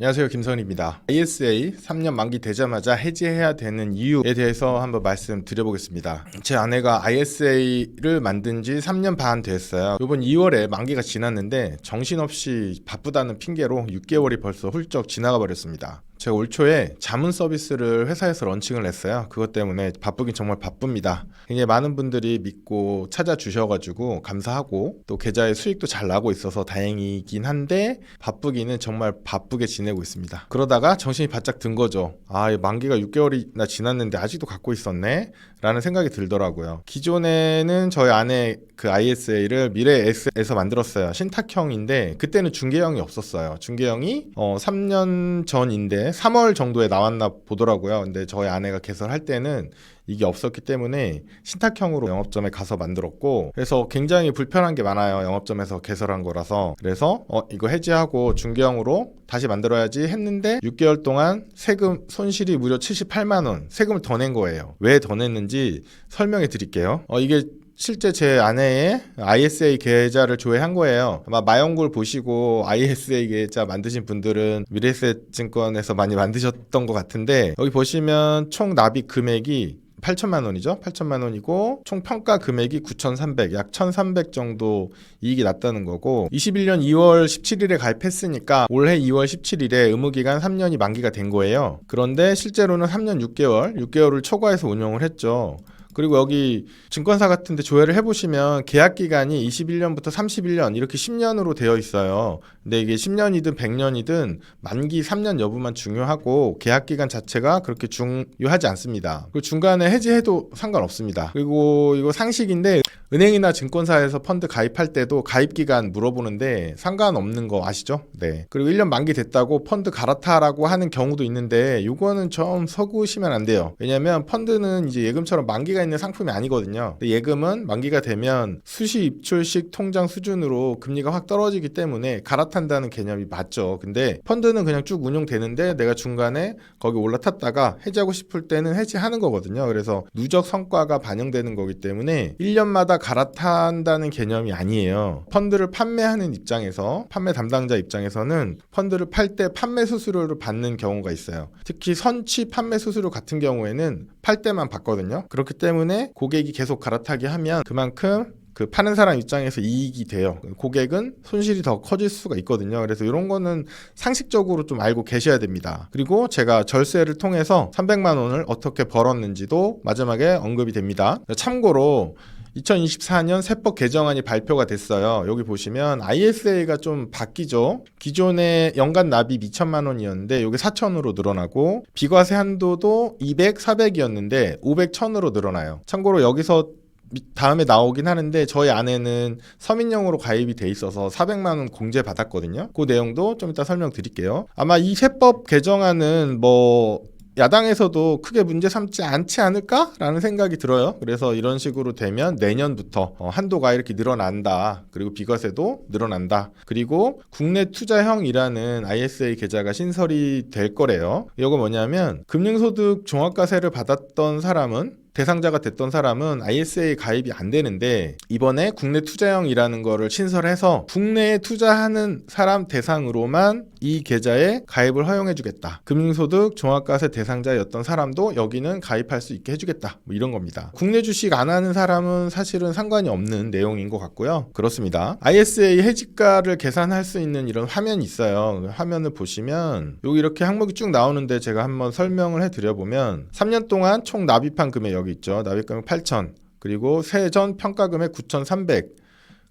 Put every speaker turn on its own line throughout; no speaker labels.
안녕하세요. 김선입니다. ISA 3년 만기 되자마자 해지해야 되는 이유에 대해서 한번 말씀드려보겠습니다. 제 아내가 ISA를 만든 지 3년 반 됐어요. 이번 2월에 만기가 지났는데 정신없이 바쁘다는 핑계로 6개월이 벌써 훌쩍 지나가 버렸습니다. 제가 올 초에 자문 서비스를 회사에서 런칭을 했어요. 그것 때문에 바쁘긴 정말 바쁩니다. 굉장히 많은 분들이 믿고 찾아주셔가지고 감사하고 또 계좌의 수익도 잘 나고 있어서 다행이긴 한데 바쁘기는 정말 바쁘게 지내고 있습니다. 그러다가 정신이 바짝 든 거죠. 아, 이 만기가 6개월이나 지났는데 아직도 갖고 있었네? 라는 생각이 들더라고요. 기존에는 저희 아내 그 ISA를 미래 S에서 만들었어요. 신탁형인데 그때는 중개형이 없었어요. 중개형이 어 3년 전인데 3월 정도에 나왔나 보더라고요. 근데 저희 아내가 개설할 때는 이게 없었기 때문에 신탁형으로 영업점에 가서 만들었고 그래서 굉장히 불편한 게 많아요. 영업점에서 개설한 거라서 그래서 어 이거 해지하고 중개형으로 다시 만들어야지 했는데 6개월 동안 세금 손실이 무려 78만 원 세금을 더 낸 거예요. 왜 더 냈는지 설명해 드릴게요. 어 이게 실제 제 아내의 ISA 계좌를 조회한 거예요. 아마 마영굴 보시고 ISA 계좌 만드신 분들은 미래에셋증권에서 많이 만드셨던 것 같은데 여기 보시면 총 납입 금액이 8천만 원이죠. 8천만 원이고 총 평가 금액이 9,300, 약 1,300 정도 이익이 났다는 거고 21년 2월 17일에 가입했으니까 올해 2월 17일에 의무 기간 3년이 만기가 된 거예요. 그런데 실제로는 3년 6개월, 6개월을 초과해서 운영을 했죠. 그리고 여기 증권사 같은데 조회를 해보시면 계약 기간이 21년부터 31년 이렇게 10년으로 되어 있어요. 근데 이게 10년이든 100년이든 만기 3년 여부만 중요하고 계약 기간 자체가 그렇게 중요하지 않습니다. 그리고 중간에 해지해도 상관없습니다. 그리고 이거 상식인데 은행이나 증권사에서 펀드 가입할 때도 가입 기간 물어보는데 상관없는 거 아시죠? 네. 그리고 1년 만기 됐다고 펀드 갈아타라고 하는 경우도 있는데 이거는 좀 서구시면 안 돼요. 왜냐면 펀드는 이제 예금처럼 만기가 있는 상품이 아니거든요. 예금은 만기가 되면 수시 입출식 통장 수준으로 금리가 확 떨어지기 때문에 갈아탄다는 개념이 맞죠. 근데 펀드는 그냥 쭉 운용되는데 내가 중간에 거기 올라탔다가 해지하고 싶을 때는 해지하는 거거든요. 그래서 누적 성과가 반영되는 거기 때문에 1년마다 갈아탄다는 개념이 아니에요. 펀드를 판매하는 입장에서 판매 담당자 입장에서는 펀드를 팔 때 판매 수수료를 받는 경우가 있어요. 특히 선취 판매 수수료 같은 경우에는 팔 때만 받거든요. 그렇기 때문에 고객이 계속 갈아타게 하면 그만큼 그 파는 사람 입장에서 이익이 돼요. 고객은 손실이 더 커질 수가 있거든요. 그래서 이런 거는 상식적으로 좀 알고 계셔야 됩니다. 그리고 제가 절세를 통해서 300만 원을 어떻게 벌었는지도 마지막에 언급이 됩니다. 참고로 2024년 세법 개정안이 발표가 됐어요. 여기 보시면 ISA가 좀 바뀌죠. 기존에 연간 납입 2천만 원이었는데 여기 4천으로 늘어나고 비과세 한도도 200, 400이었는데 500, 1000으로 늘어나요. 참고로 여기서 미- 다음에 나오긴 하는데 저희 아내는 서민용으로 가입이 돼 있어서 400만 원 공제 받았거든요. 그 내용도 좀 이따 설명드릴게요. 아마 이 세법 개정안은 뭐 야당에서도 크게 문제 삼지 않지 않을까라는 생각이 들어요. 그래서 이런 식으로 되면 내년부터 어, 한도가 이렇게 늘어난다. 그리고 비과세도 늘어난다. 그리고 국내 투자형이라는 ISA 계좌가 신설이 될 거래요. 이거 뭐냐면 금융소득 종합과세를 받았던 사람은 대상자가 됐던 사람은 ISA 가입이 안 되는데 이번에 국내 투자형이라는 거를 신설해서 국내에 투자하는 사람 대상으로만 이 계좌에 가입을 허용해 주겠다. 금융소득 종합과세 대상자였던 사람도 여기는 가입할 수 있게 해 주겠다. 뭐 이런 겁니다. 국내 주식 안 하는 사람은 사실은 상관이 없는 내용인 것 같고요. 그렇습니다. ISA 해지가를 계산할 수 있는 이런 화면이 있어요. 화면을 보시면 여기 이렇게 항목이 쭉 나오는데 제가 한번 설명을 해 드려 보면 3년 동안 총 납입한 금액 여기 있죠. 납입 금액 8천 그리고 세전 평가 금액 9,300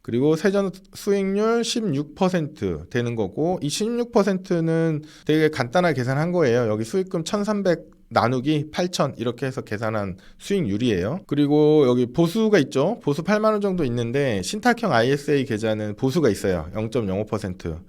그리고 세전 수익률 16% 되는 거고 이 16%는 되게 간단하게 계산한 거예요. 여기 수익금 1,300 나누기 8,000 이렇게 해서 계산한 수익률이에요. 그리고 여기 보수가 있죠. 보수 8만 원 정도 있는데 신탁형 ISA 계좌는 보수가 있어요. 0.05%.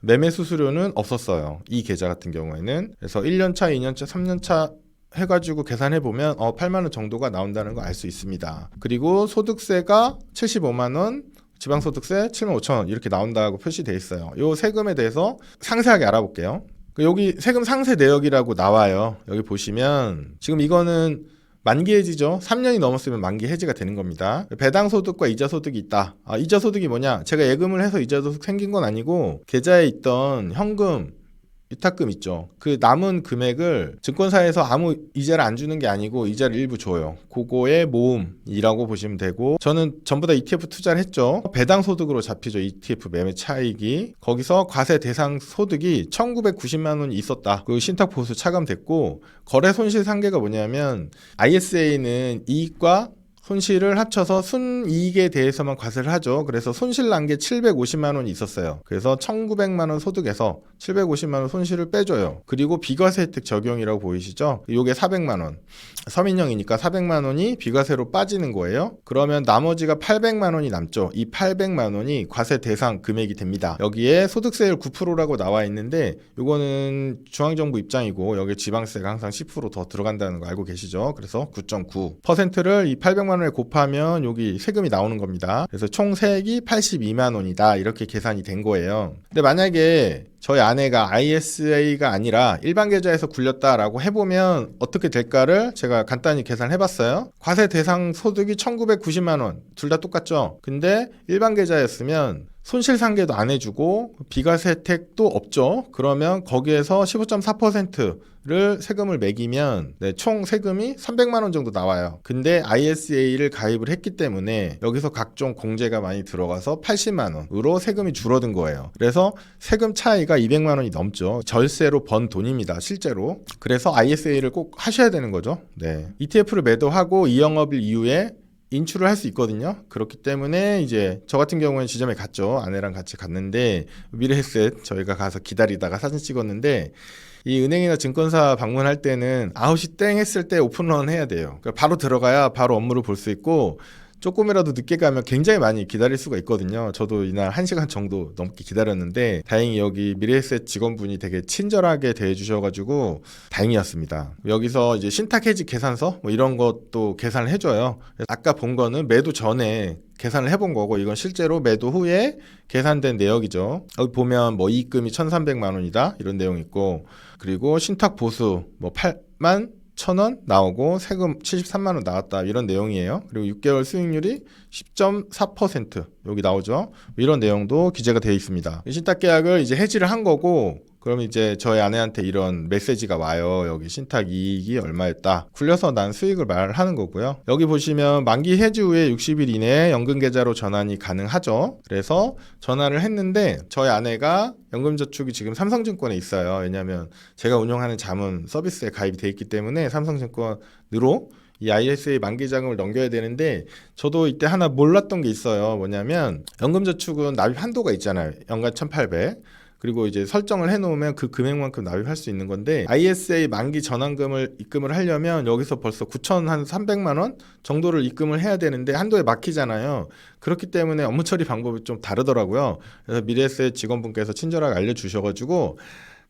매매 수수료는 없었어요. 이 계좌 같은 경우에는. 그래서 1년 차, 2년 차, 3년 차 해가지고 계산해 보면 어 8만 원 정도가 나온다는 거 알 수 있습니다. 그리고 소득세가 75만 원, 지방소득세 7만 5천 원 이렇게 나온다고 표시돼 있어요. 요 세금에 대해서 상세하게 알아볼게요. 그 여기 세금 상세 내역이라고 나와요. 여기 보시면 지금 이거는 만기 해지죠. 3년이 넘었으면 만기 해지가 되는 겁니다. 배당 소득과 이자 소득이 있다. 아, 이자 소득이 뭐냐? 제가 예금을 해서 이자 소득 생긴 건 아니고 계좌에 있던 현금 위탁금 있죠. 그 남은 금액을 증권사에서 아무 이자를 안 주는 게 아니고 이자를 일부 줘요. 그거의 모음이라고 보시면 되고 저는 전부 다 ETF 투자를 했죠. 배당 소득으로 잡히죠. ETF 매매 차익이 거기서 과세 대상 소득이 1,990만 원이 있었다. 그 신탁 보수 차감됐고 거래 손실 상계가 뭐냐면 ISA는 이익과 손실을 합쳐서 순이익에 대해서만 과세를 하죠. 그래서 손실 난 게 750만 원이 있었어요. 그래서 1,900만 원 소득에서 750만 원 손실을 빼줘요. 그리고 비과세 혜택 적용이라고 보이시죠? 요게 400만 원. 서민형이니까 400만 원이 비과세로 빠지는 거예요. 그러면 나머지가 800만 원이 남죠. 이 800만 원이 과세 대상 금액이 됩니다. 여기에 소득세율 9%라고 나와 있는데 요거는 중앙정부 입장이고 여기 지방세가 항상 10%더 들어간다는 거 알고 계시죠? 그래서 9.9%를 이 800만 원에 곱하면 여기 세금이 나오는 겁니다. 그래서 총 세액이 82만 원이다. 이렇게 계산이 된 거예요. 근데 만약에 저희 아내가 ISA가 아니라 일반 계좌에서 굴렸다라고 해보면 어떻게 될까를 제가 간단히 계산해 봤어요. 과세 대상 소득이 1990만 원. 둘 다 똑같죠? 근데 일반 계좌였으면 손실 상계도 안 해주고 비과세 혜택도 없죠. 그러면 거기에서 15.4%를 세금을 매기면 네, 총 세금이 300만 원 정도 나와요. 근데 ISA를 가입을 했기 때문에 여기서 각종 공제가 많이 들어가서 80만 원으로 세금이 줄어든 거예요. 그래서 세금 차이가 200만 원이 넘죠. 절세로 번 돈입니다. 실제로. 그래서 ISA를 꼭 하셔야 되는 거죠. 네. ETF를 매도하고 이 영업일 이후에 인출을 할 수 있거든요. 그렇기 때문에 이제 저 같은 경우에는 지점에 갔죠. 아내랑 같이 갔는데 미래에셋 저희가 가서 기다리다가 사진 찍었는데 이 은행이나 증권사 방문할 때는 9시 땡 했을 때 오픈런 해야 돼요. 그러니까 바로 들어가야 바로 업무를 볼 수 있고 조금이라도 늦게 가면 굉장히 많이 기다릴 수가 있거든요. 저도 이날 1시간 정도 넘게 기다렸는데 다행히 여기 미래에셋 직원분이 되게 친절하게 대해주셔가지고 다행이었습니다. 여기서 이제 신탁 해지 계산서 뭐 이런 것도 계산을 해줘요. 아까 본 거는 매도 전에 계산을 해본 거고 이건 실제로 매도 후에 계산된 내역이죠. 여기 보면 뭐 이익금이 1,300만 원이다 이런 내용 있고 그리고 신탁 보수 뭐 8만 1,000원 나오고 세금 73만 원 나왔다 이런 내용이에요. 그리고 6개월 수익률이 10.4% 여기 나오죠. 이런 내용도 기재가 되어 있습니다. 신탁 계약을 이제 해지를 한 거고 그럼 이제 저희 아내한테 이런 메시지가 와요. 여기 신탁 이익이 얼마였다. 굴려서 난 수익을 말하는 거고요. 여기 보시면 만기 해지 후에 60일 이내에 연금 계좌로 전환이 가능하죠. 그래서 전화를 했는데 저희 아내가 연금저축이 지금 삼성증권에 있어요. 왜냐하면 제가 운영하는 자문 서비스에 가입이 돼 있기 때문에 삼성증권으로 이 ISA 만기 자금을 넘겨야 되는데 저도 이때 하나 몰랐던 게 있어요. 뭐냐면 연금저축은 납입 한도가 있잖아요. 연간 1,800. 그리고 이제 설정을 해놓으면 그 금액만큼 납입할 수 있는 건데 ISA 만기 전환금을 입금을 하려면 여기서 벌써 9,300만 원 정도를 입금을 해야 되는데 한도에 막히잖아요. 그렇기 때문에 업무 처리 방법이 좀 다르더라고요. 그래서 미래에셋 직원분께서 친절하게 알려주셔가지고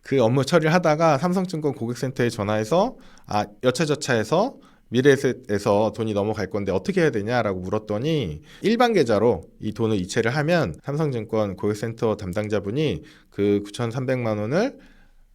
그 업무 처리를 하다가 삼성증권 고객센터에 전화해서 아 여차저차해서 미래에셋에서 돈이 넘어갈 건데 어떻게 해야 되냐라고 물었더니 일반 계좌로 이 돈을 이체를 하면 삼성증권 고객센터 담당자분이 그 9,300만 원을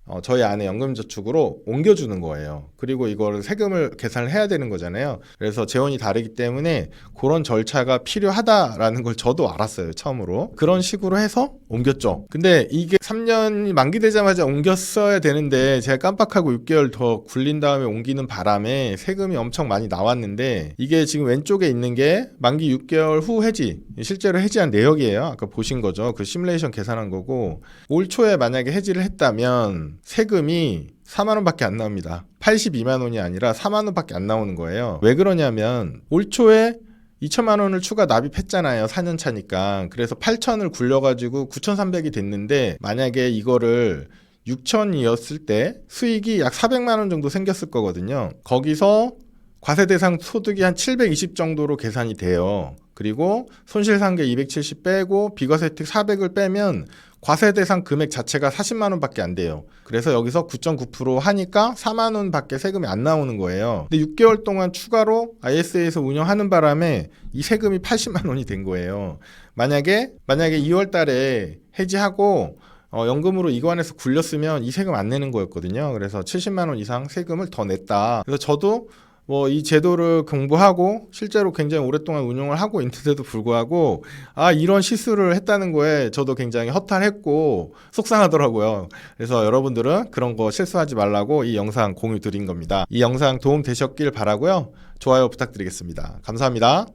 어, 저희 아내 연금저축으로 옮겨주는 거예요. 그리고 이거를 세금을 계산을 해야 되는 거잖아요. 그래서 재원이 다르기 때문에 그런 절차가 필요하다라는 걸 저도 알았어요. 처음으로. 그런 식으로 해서 옮겼죠. 근데 이게 3년이 만기되자마자 옮겼어야 되는데 제가 깜빡하고 6개월 더 굴린 다음에 옮기는 바람에 세금이 엄청 많이 나왔는데 이게 지금 왼쪽에 있는 게 만기 6개월 후 해지. 실제로 해지한 내역이에요. 아까 보신 거죠. 그 시뮬레이션 계산한 거고 올 초에 만약에 해지를 했다면 세금이 4만 원밖에 안 나옵니다. 82만 원이 아니라 4만 원밖에 안 나오는 거예요. 왜 그러냐면 올 초에 2천만 원을 추가 납입했잖아요. 4년 차니까. 그래서 8천을 굴려가지고 9,300이 됐는데 만약에 이거를 6천이었을 때 수익이 약 400만 원 정도 생겼을 거거든요. 거기서 과세 대상 소득이 한 720 정도로 계산이 돼요. 그리고 손실상계 270 빼고 비과세 혜택 400을 빼면 과세 대상 금액 자체가 40만 원밖에 안 돼요. 그래서 여기서 9.9% 하니까 4만 원밖에 세금이 안 나오는 거예요. 근데 6개월 동안 추가로 ISA에서 운영하는 바람에 이 세금이 80만 원이 된 거예요. 만약에 만약에 2월 달에 해지하고 어, 연금으로 이관해서 굴렸으면 이 세금 안 내는 거였거든요. 그래서 70만 원 이상 세금을 더 냈다. 그래서 저도 뭐 이 제도를 공부하고 실제로 굉장히 오랫동안 운용을 하고 있는데도 불구하고 아 이런 실수를 했다는 거에 저도 굉장히 허탈했고 속상하더라고요. 그래서 여러분들은 그런 거 실수하지 말라고 이 영상 공유 드린 겁니다. 이 영상 도움 되셨길 바라고요. 좋아요 부탁드리겠습니다. 감사합니다.